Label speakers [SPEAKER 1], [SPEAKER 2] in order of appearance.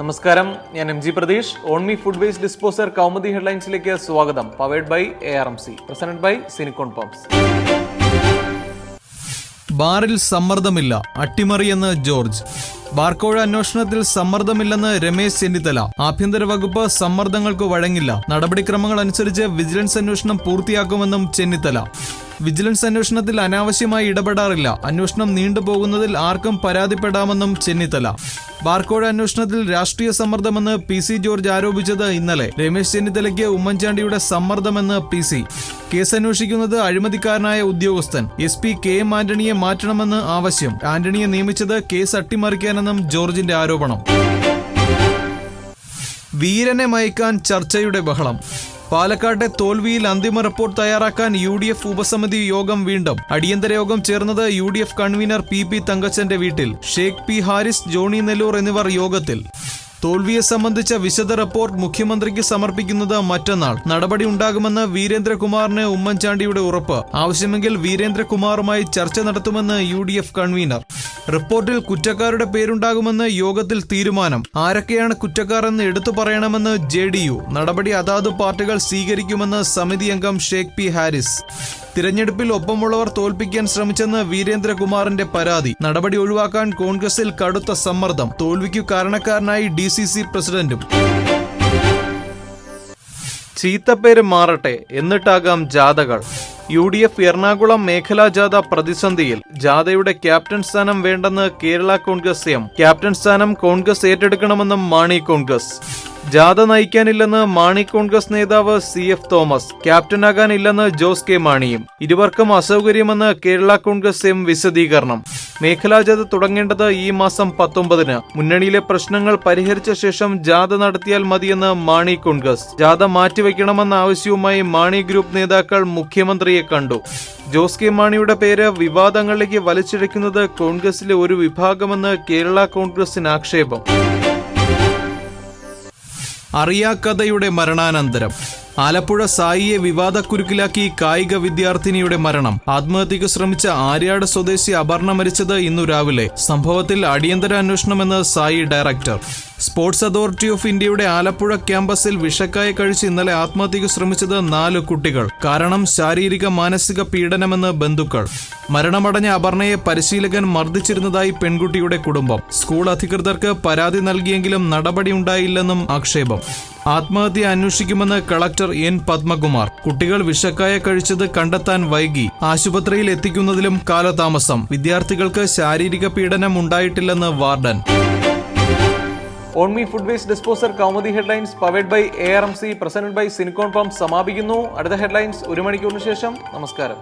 [SPEAKER 1] നമസ്കാരം. ഞാൻ M G Pratheesh. Onmi food waste disposer Kaumudi ഹെഡ്ലൈൻസിലേക്ക് സ്വാഗതം. Powered by A R M C. Presented by Sinicon pumps.
[SPEAKER 2] ബാറിൽ സമ്മർദ്ദമില്ല. അട്ടിമറിയെന്ന് George. ബാർക്കോഴ അന്വേഷണത്തിൽ സമ്മർദ്ദമില്ലെന്ന് രമേശ് ചെന്നിത്തല. ആഭ്യന്തര വകുപ്പ് സമ്മർദ്ദങ്ങൾക്ക് വഴങ്ങില്ല. നടപടിക്രമങ്ങൾ അനുസരിച്ച് വിജിലൻസ് അന്വേഷണം പൂർത്തിയാക്കുമെന്നും ചെന്നിത്തല. വിജിലൻസ് അന്വേഷണത്തിൽ അനാവശ്യമായി ഇടപെടാറില്ല. അന്വേഷണം നീണ്ടുപോകുന്നതിൽ ആർക്കും പരാതിപ്പെടാമെന്നും ചെന്നിത്തല. ബാർക്കോഴ അന്വേഷണത്തിൽ രാഷ്ട്രീയ സമ്മർദ്ദമെന്ന് പി സി ജോർജ് ആരോപിച്ചത് ഇന്നലെ. രമേശ് ചെന്നിത്തലയ്ക്ക് ഉമ്മൻചാണ്ടിയുടെ സമ്മർദ്ദമെന്ന് പി സി. കേസ് അന്വേഷിക്കുന്നത് അഴിമതിക്കാരനായ ഉദ്യോഗസ്ഥൻ. എസ് പി കെ എം ആന്റണിയെ മാറ്റണമെന്ന് ആവശ്യം. ആന്റണിയെ നിയമിച്ചത് കേസ് അട്ടിമറിക്കാനെന്നും ജോർജിന്റെ ആരോപണം. വീരനെ മയക്കാൻ ചർച്ചയുടെ ബഹളം. പാലക്കാട്ടെ തോൽവിയിൽ അന്തിമ റിപ്പോർട്ട് തയ്യാറാക്കാൻ യു ഡി എഫ് ഉപസമിതി യോഗം വീണ്ടും. അടിയന്തര യോഗം ചേർന്നത് U D F convenor P P തങ്കച്ചന്റെ വീട്ടിൽ. ഷേഖ് പി ഹാരിസ് ജോണി നെല്ലൂർ എന്നിവർ യോഗത്തിൽ. തോൽവിയെ സംബന്ധിച്ച വിശദ റിപ്പോർട്ട് മുഖ്യമന്ത്രിക്ക് സമർപ്പിക്കുന്നത് മറ്റന്നാൾ. നടപടി ഉണ്ടാകുമെന്ന് വീരേന്ദ്രകുമാറിന് ഉമ്മൻചാണ്ടിയുടെ ഉറപ്പ്. ആവശ്യമെങ്കിൽ വീരേന്ദ്രകുമാറുമായി ചർച്ച നടത്തുമെന്ന് യു കൺവീനർ. റിപ്പോർട്ടിൽ കുറ്റക്കാരുടെ പേരുണ്ടാകുമെന്ന് യോഗത്തിൽ തീരുമാനം. ആരൊക്കെയാണ് കുറ്റക്കാർ എന്ന് എടുത്തു പറയണമെന്ന് ജെ ഡി യു. നടപടി അതാത് പാർട്ടികൾ സ്വീകരിക്കുമെന്ന് സമിതി അംഗം ഷേഖ് പി ഹാരിസ്. തിരഞ്ഞെടുപ്പിൽ ഒപ്പമുള്ളവർ തോൽപ്പിക്കാൻ ശ്രമിച്ചെന്ന് വീരേന്ദ്രകുമാറിന്റെ പരാതി. നടപടി ഒഴിവാക്കാൻ കോൺഗ്രസിൽ കടുത്ത സമ്മർദ്ദം. തോൽവിക്കു കാരണക്കാരനായി ഡി പ്രസിഡന്റും.
[SPEAKER 1] ചീത്തപ്പേര് മാറട്ടെ. എന്നിട്ടാകാം ജാഥകൾ. യു ഡി എഫ് എറണാകുളം മേഖലാ ജാഥ പ്രതിസന്ധിയിൽ ജാഥയുടെ ക്യാപ്റ്റൻ സ്ഥാനം വേണ്ടെന്ന് കേരള കോൺഗ്രസ് എം. ക്യാപ്റ്റൻ സ്ഥാനം കോൺഗ്രസ് ഏറ്റെടുക്കണമെന്നും മാണി കോൺഗ്രസ്. ജാഥ നയിക്കാനില്ലെന്ന് മാണി കോൺഗ്രസ് നേതാവ് സി എഫ് തോമസ് ക്യാപ്റ്റനാകാനില്ലെന്ന് ജോസ് കെ മാണിയും. ഇരുവർക്കും അസൗകര്യമെന്ന് കേരള കോൺഗ്രസ് എം വിശദീകരണം. മേഖലാ ജാഥ തുടങ്ങേണ്ടത് ഈ മാസം പത്തൊമ്പതിന്. മുന്നണിയിലെ പ്രശ്നങ്ങൾ പരിഹരിച്ച ശേഷം ജാഥ നടത്തിയാൽ മതിയെന്ന് മാണി കോൺഗ്രസ്. ജാഥ മാറ്റിവെക്കണമെന്ന ആവശ്യവുമായി മാണി ഗ്രൂപ്പ് നേതാക്കൾ മുഖ്യമന്ത്രിയെ കണ്ടു. ജോസ് കെ മാണിയുടെ പേര് വിവാദങ്ങളിലേക്ക് വലിച്ചിഴക്കുന്നത് കോൺഗ്രസിലെ ഒരു വിഭാഗമെന്ന് കേരള കോൺഗ്രസിന് ആക്ഷേപം.
[SPEAKER 2] അറിയാക്കഥയുടെ മരണാനന്തരം. ആലപ്പുഴ സായിയെ വിവാദക്കുരുക്കിലാക്കി കായിക വിദ്യാർത്ഥിനിയുടെ മരണം. ആത്മഹത്യക്ക് ശ്രമിച്ച ആര്യാട് സ്വദേശി അപർണ മരിച്ചത് ഇന്നു രാവിലെ. സംഭവത്തിൽ അടിയന്തര അന്വേഷണമെന്ന് SAI director. Sports authority of ഇന്ത്യയുടെ ആലപ്പുഴ ക്യാമ്പസിൽ വിഷക്കായ കഴിച്ച് ഇന്നലെ ആത്മഹത്യക്ക് ശ്രമിച്ചത് നാല് കുട്ടികൾ. കാരണം ശാരീരിക മാനസിക പീഡനമെന്ന് ബന്ധുക്കൾ. മരണമടഞ്ഞ അപർണയെ പരിശീലകൻ മർദ്ദിച്ചിരുന്നതായി പെൺകുട്ടിയുടെ കുടുംബം. സ്കൂൾ അധികൃതർക്ക് പരാതി നൽകിയെങ്കിലും നടപടിയുണ്ടായില്ലെന്നും ആക്ഷേപം. ആത്മഹത്യ അന്വേഷിക്കുമെന്ന് കളക്ടർ എൻ പത്മകുമാർ. കുട്ടികൾ വിഷക്കായ കഴിച്ചത് കണ്ടെത്താൻ വൈകി. ആശുപത്രിയിൽ എത്തിക്കുന്നതിലും കാലതാമസം. വിദ്യാർത്ഥികൾക്ക് ശാരീരിക പീഡനം ഉണ്ടായിട്ടില്ലെന്ന് warden.
[SPEAKER 1] Onmi food waste disposer Kaumudi headlines powered by A R M C presented by Sinicon pump സമാപിക്കുന്നു അടുത്ത ഹെഡ്ലൈൻസ് ഒരു മണിക്കൂറിന് ശേഷം. നമസ്കാരം.